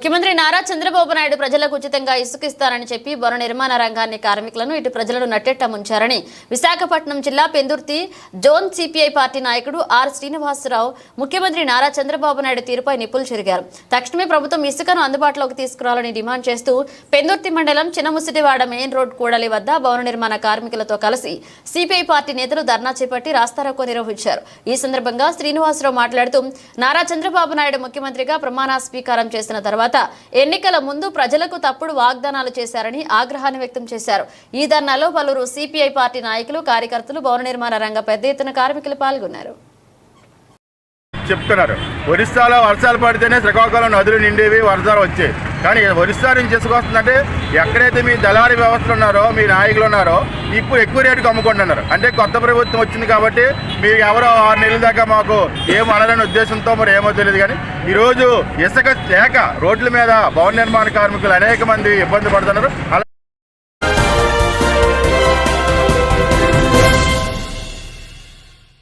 ముఖ్యమంత్రి నారా చంద్రబాబు నాయుడు ప్రజలకు ఉచితంగా ఇసుక ఇస్తారని చెప్పి భవన నిర్మాణ రంగాన్ని కార్మికులను ఇటు ప్రజలను నట్టెట్ట ముంచారని. విశాఖపట్నం జిల్లా పెందుర్తి జోన్ సిపిఐ పార్టీ నాయకుడు ఆర్ శ్రీనివాసరావు ముఖ్యమంత్రి నారా చంద్రబాబు నాయుడు తీరుపై నిప్పులు చెరిగారు. తక్షణమే ప్రభుత్వం ఇసుకను అందుబాటులోకి తీసుకురావాలని డిమాండ్ చేస్తూ పెందుర్తి మండలం చిన్నముసిటివాడ మెయిన్ రోడ్ కూడలి వద్ద భవన నిర్మాణ కార్మికులతో కలిసి సిపిఐ పార్టీ నేతలు ధర్నా చేపట్టి రాస్తారోకో నిర్వహించారు. ఈ సందర్భంగా శ్రీనివాసరావు మాట్లాడుతూ నారా చంద్రబాబు నాయుడు ముఖ్యమంత్రిగా ప్రమాణ స్వీకారం చేసిన తర్వాత ఎన్నికల ముందు ప్రజలకు తప్పుడు వాగ్దానాలు చేశారని ఆగ్రహాన్ని వ్యక్తం చేశారు. ఈ ధర్నాలో పలువురు సిపిఐ పార్టీ నాయకులు కార్యకర్తలు భవన నిర్మాణ రంగ పెద్ద ఎత్తున కార్మికులు పాల్గొన్నారు. చెప్తున్నారు. ఒరిస్సాలో వర్షాలు పడితేనే శ్రీకాకుళం నదులు నిండేవి వర్షాలు వచ్చాయి కానీ ఒరిస్సా నుంచి తీసుకొస్తుందంటే ఎక్కడైతే మీ దళారీ వ్యవస్థలు ఉన్నారో మీ నాయకులు ఉన్నారో ఇప్పుడు ఎక్కువ రేటుకి అమ్ముకుంటున్నారు. అంటే కొత్త ప్రభుత్వం వచ్చింది కాబట్టి మీరు ఎవరో ఆరు నెలల దాకా మాకు ఏం ఉద్దేశంతో మరి ఏమో తెలియదు కానీ ఈరోజు ఇసుక లేక రోడ్ల మీద భవన నిర్మాణ కార్మికులు అనేక మంది ఇబ్బంది పడుతున్నారు. అలా